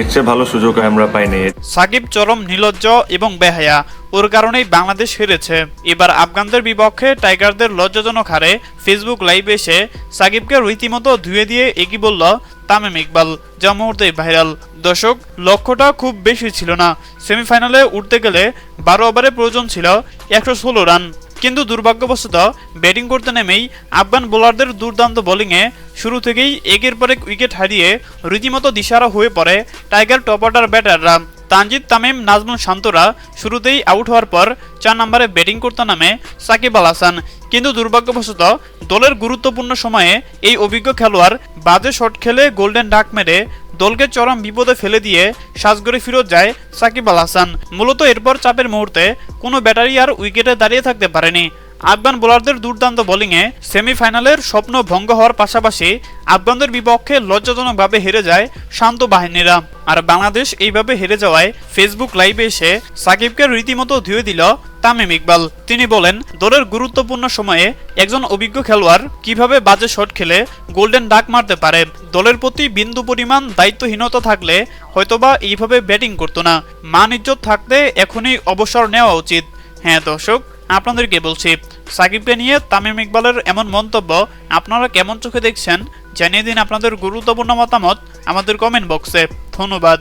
এর ভালো সুযোগ আমরা পাইনি। সাকিব চরম নির্লজ্জ এবং বেহায়া। ওর কারণেই বাংলাদেশ হেরেছে। এবার আফগানদের বিপক্ষে টাইগারদের লজ্জাজনক হারে ফেসবুক লাইভে এসে সাকিবকে রীতিমতো ধুয়ে দিয়ে এগিয়ে বলল তামিম ইকবাল, যা মুহূর্তেই ভাইরাল। দর্শক, লক্ষ্যটা খুব বেশি ছিল না। সেমিফাইনালে উঠতে গেলে বারো ওভারে প্রয়োজন ছিল একশো ষোলো রান। কিন্তু দুর্ভাগ্যবশত ব্যাটিং করতে নেমেই আফগান বোলারদের দুর্দান্ত বোলিংয়ে শুরু থেকেই একের পর এক উইকেট হারিয়ে রীতিমতো দিশারা হয়ে পড়ে টাইগার টপ অর্ডার ব্যাটাররা। তানজিদ তামিম, নাজমুল শান্তরা শুরুতেই আউট হওয়ার পর চার নম্বরে ব্যাটিং করতে নামে সাকিব আল হাসান। কিন্তু দুর্ভাগ্যবশত দলের গুরুত্বপূর্ণ সময়ে এই অভিজ্ঞ খেলোয়াড় বাজে শট খেলে গোল্ডেন ডাক মেরে দলকে চরম বিপদে ফেলে দিয়ে সাজগরে ফিরত যায় সাকিব আল হাসান। মূলত এরপর চাপের মুহূর্তে কোনো ব্যাটারি আর উইকেটে দাঁড়িয়ে থাকতে পারেনি। আফগান বোলারদের দুর্দান্ত বোলিংয়ে সেমিফাইনালের স্বপ্ন ভঙ্গ হওয়ার পাশাপাশি আফগানদের বিপক্ষে লজ্জাজনকভাবে হেরে যায় শান্ত বাহিনীরা। আর বাংলাদেশ এইভাবে হেরে যাওয়ায় ফেসবুক লাইভে এসে সাকিবকে রীতিমতো ধুয়ে দিল তামিম ইকবাল। তিনি বলেন, দলের গুরুত্বপূর্ণ সময়ে একজন অভিজ্ঞ খেলোয়াড় কীভাবে বাজে শট খেলে গোল্ডেন ডাক মারতে পারে, দলের প্রতি বিন্দু পরিমাণ দায়িত্বহীনতা থাকলে হয়তোবা এইভাবে ব্যাটিং করতো না। মান ইজ্জত থাকতে এখনই অবসর নেওয়া উচিত। হ্যাঁ দর্শক, আপনাদেরকে বলছি, সাকিবকে নিয়ে তামিম ইকবালের এমন মন্তব্য আপনারা কেমন চোখে দেখছেন জানিয়ে দিন আপনাদের গুরুত্বপূর্ণ মতামত আমাদের কমেন্ট বক্সে ধন্যবাদ।